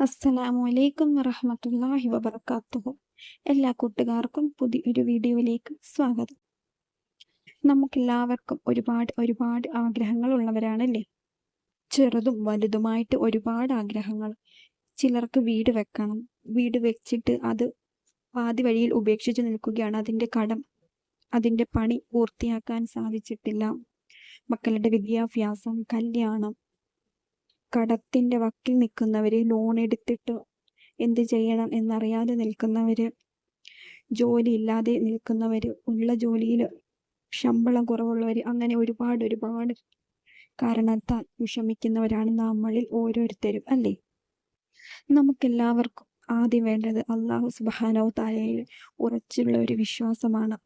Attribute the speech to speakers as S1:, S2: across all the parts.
S1: അസ്സലാമു അലൈക്കും വറഹമത്തല്ലാഹി വബർക്കാത്തുഹു എല്ലാ കൂട്ടുകാർക്കും പുതിയൊരു വീഡിയോയിലേക്ക് സ്വാഗതം. നമുക്കെല്ലാവർക്കും ഒരുപാട് ഒരുപാട് ആഗ്രഹങ്ങൾ ഉള്ളവരാണല്ലേ? ചെറുതും വലുതുമായിട്ട് ഒരുപാട് ആഗ്രഹങ്ങൾ. ചിലർക്ക് വീട് വെക്കണം. വീട് വെച്ചിട്ട് അത് പാതി വഴിയിൽ ഉപേക്ഷിച്ച് നിൽക്കുകയാണ്. അതിന്റെ കടം അതിന്റെ പണി പൂർത്തിയാക്കാൻ സാധിച്ചിട്ടില്ല. മക്കളുടെ വിദ്യാഭ്യാസം കല്യാണം കടത്തിന്റെ വക്കിൽ നിൽക്കുന്നവർ ലോൺ എടുത്തിട്ട് എന്ത് ചെയ്യണം എന്നറിയാതെ നിൽക്കുന്നവർ ജോലി ഇല്ലാതെ നിൽക്കുന്നവർ ഉള്ള ജോലിയിൽ ശമ്പളം കുറവുള്ളവർ അങ്ങനെ ഒരുപാട് ഒരുപാട് കാരണത്താൽ വിഷമിക്കുന്നവരാണ് നമ്മളിൽ ഓരോരുത്തരും അല്ലേ? നമുക്കെല്ലാവർക്കും ആദ്യം വേണ്ടത് അള്ളാഹു സുബാനോ താലയിൽ ഉറച്ചുള്ള ഒരു വിശ്വാസമാണ്.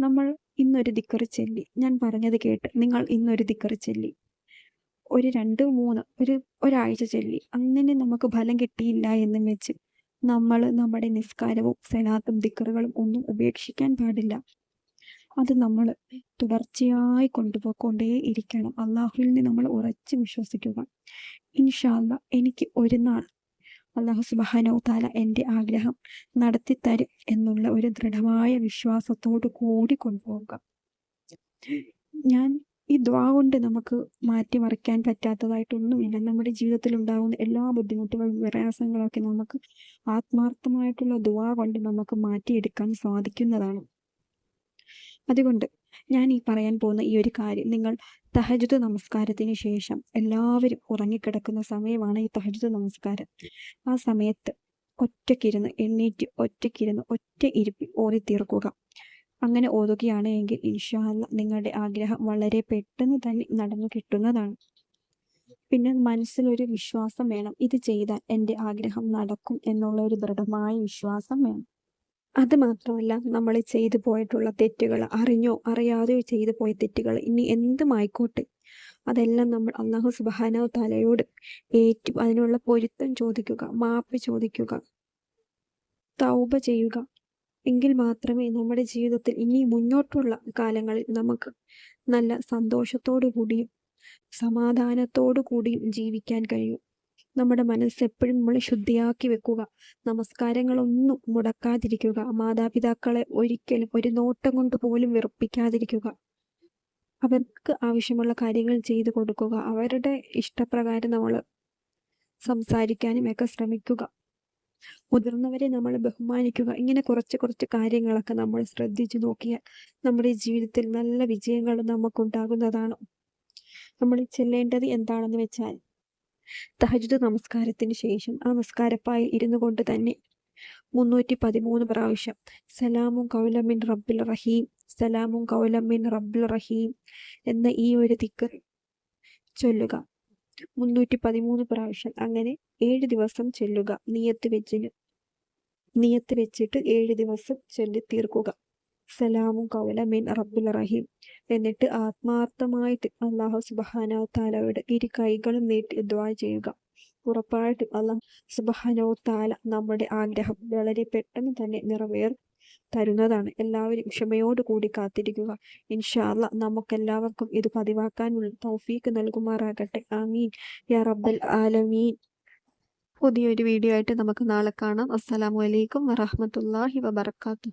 S1: നമ്മൾ ഇന്നൊരു ദിക്കറി ചെല്ലി. ഞാൻ പറഞ്ഞത് കേട്ട്. നിങ്ങൾ ഇന്നൊരു ദിക്കറി ചെല്ലി. ഒരു രണ്ട് മൂന്ന് ഒരു ഒരാഴ്ച ചൊല്ലി. അങ്ങനെ നമുക്ക് ഫലം കിട്ടിയില്ല എന്ന് വെച്ച് നമ്മൾ നമ്മുടെ നിസ്കാരവും സലാത്തും ദിക്കറുകളും ഒന്നും ഉപേക്ഷിക്കാൻ പാടില്ല. അത് നമ്മൾ തുടർച്ചയായി കൊണ്ടുപോയിക്കൊണ്ടേ ഇരിക്കണം. അള്ളാഹുവിൽ നിന്ന് നമ്മൾ ഉറച്ച് വിശ്വസിക്കുക. ഇൻഷാല്ല എനിക്ക് ഒരു നാൾ അള്ളാഹു സുബാനോ താല എന്റെ ആഗ്രഹം നടത്തി തരും എന്നുള്ള ഒരു ദൃഢമായ വിശ്വാസത്തോടു കൂടി കൊണ്ടുപോകുക ഞാൻ ഈ ദ്വാ കൊണ്ട് നമുക്ക് മാറ്റിമറിക്കാൻ പറ്റാത്തതായിട്ടൊന്നുമില്ല. നമ്മുടെ ജീവിതത്തിൽ ഉണ്ടാകുന്ന എല്ലാ ബുദ്ധിമുട്ടുകളും പ്രയാസങ്ങളൊക്കെ നമുക്ക് ആത്മാർത്ഥമായിട്ടുള്ള ദ്വാ കൊണ്ട് നമുക്ക് മാറ്റിയെടുക്കാൻ സാധിക്കുന്നതാണ്. അതുകൊണ്ട് ഞാൻ ഈ പറയാൻ പോകുന്ന ഈ ഒരു കാര്യം നിങ്ങൾ തഹജുദ് നമസ്കാരത്തിന് ശേഷം എല്ലാവരും ഉറങ്ങിക്കിടക്കുന്ന സമയമാണ് ഈ തഹജുദ് നമസ്കാരം. ആ സമയത്ത് ഒറ്റക്കിരുന്ന് എണ്ണീറ്റ് ഒറ്റക്കിരുന്ന് ഒറ്റ ഇരുപ്പി ഓറി തീർക്കുക അങ്ങനെ ഓതുകയാണ് എങ്കിൽ ഇൻഷാല്ല നിങ്ങളുടെ ആഗ്രഹം വളരെ പെട്ടെന്ന് തന്നെ നടന്നു കിട്ടുന്നതാണ്. പിന്നെ മനസ്സിലൊരു വിശ്വാസം വേണം. ഇത് ചെയ്താൽ എന്റെ ആഗ്രഹം നടക്കും എന്നുള്ള ഒരു ദൃഢമായ വിശ്വാസം വേണം. അത് മാത്രമല്ല നമ്മൾ ചെയ്തു പോയിട്ടുള്ള തെറ്റുകൾ അറിഞ്ഞോ അറിയാതെയോ ചെയ്തു പോയ തെറ്റുകൾ ഇനി എന്തുമായിക്കോട്ടെ അതെല്ലാം നമ്മൾ അള്ളാഹു സുബാനോ തലയോട് ഏറ്റു അതിനുള്ള പൊരുത്തം ചോദിക്കുക മാപ്പ് ചോദിക്കുക തൗബ ചെയ്യുക എങ്കിൽ മാത്രമേ നമ്മുടെ ജീവിതത്തിൽ ഇനി മുന്നോട്ടുള്ള കാലങ്ങളിൽ നമുക്ക് നല്ല സന്തോഷത്തോടു കൂടിയും സമാധാനത്തോടു കൂടിയും ജീവിക്കാൻ കഴിയും. നമ്മുടെ മനസ്സ് എപ്പോഴും നമ്മൾ ശുദ്ധിയാക്കി വെക്കുക. നമസ്കാരങ്ങളൊന്നും മുടക്കാതിരിക്കുക. മാതാപിതാക്കളെ ഒരിക്കലും ഒരു നോട്ടം കൊണ്ട് പോലും വെറുപ്പിക്കാതിരിക്കുക. അവർക്ക് ആവശ്യമുള്ള കാര്യങ്ങൾ ചെയ്തു കൊടുക്കുക. അവരുടെ ഇഷ്ടപ്രകാരം നമ്മൾ സംസാരിക്കാനും ഒക്കെ ശ്രമിക്കുക. മുതിർന്നവരെ നമ്മൾ ബഹുമാനിക്കുക. ഇങ്ങനെ കുറച്ച് കുറച്ച് കാര്യങ്ങളൊക്കെ നമ്മൾ ശ്രദ്ധിച്ചു നോക്കിയാൽ നമ്മുടെ ജീവിതത്തിൽ നല്ല വിജയങ്ങൾ നമുക്കുണ്ടാകുന്നതാണ്. നമ്മൾ ചെല്ലേണ്ടത് എന്താണെന്ന് വെച്ചാൽ തഹജുദ് നമസ്കാരത്തിന് ശേഷം ആ നമസ്കാരപ്പായി ഇരുന്നു കൊണ്ട് തന്നെ മുന്നൂറ്റി പതിമൂന്ന് പ്രാവശ്യം സലാമും കൗലമിൻ റബ്ബിൽ റഹീം സലാമും കൗലമിൻ റബ്ബിൽ റഹീം എന്ന ഈ ഒരു തിക്കർ ചൊല്ലുക. മുന്നൂറ്റി പതിമൂന്ന് പ്രാവശ്യം അങ്ങനെ ഏഴ് ദിവസം ചെല്ലുക. നീയത്ത് വെച്ചിന് നീയത്ത് വെച്ചിട്ട് ഏഴ് ദിവസം ചെല്ലി തീർക്കുക. സലാമു സലാമും കൗലമിൻ റബ്ബുൽ റഹീം എന്നിട്ട് ആത്മാർത്ഥമായിട്ട് അള്ളാഹു സുബഹാനോ താലയുടെ ഇരു കൈകളും നീട്ടി ദ്വാ ചെയ്യുക. ഉറപ്പായിട്ടും അള്ളാഹു സുബഹാനോ താല നമ്മുടെ ആഗ്രഹം വളരെ പെട്ടെന്ന് തന്നെ നിറവേറും. തരുന്നതാണ്. എല്ലാവരും ക്ഷമയോട് കൂടി കാത്തിരിക്കുക. ഇൻഷാല്ല നമുക്കെല്ലാവർക്കും ഇത് പതിവാക്കാനുള്ള തൗഫീക്ക് നൽകുമാറാകട്ടെ. ആമീൻ. യാ റബ്ബൽ ആലമീൻ. പുതിയൊരു വീഡിയോ ആയിട്ട് നമുക്ക് നാളെ കാണാം. അസ്സലാമു അലൈക്കും വറഹമത്തല്ലാഹി വബർക്കാത്തു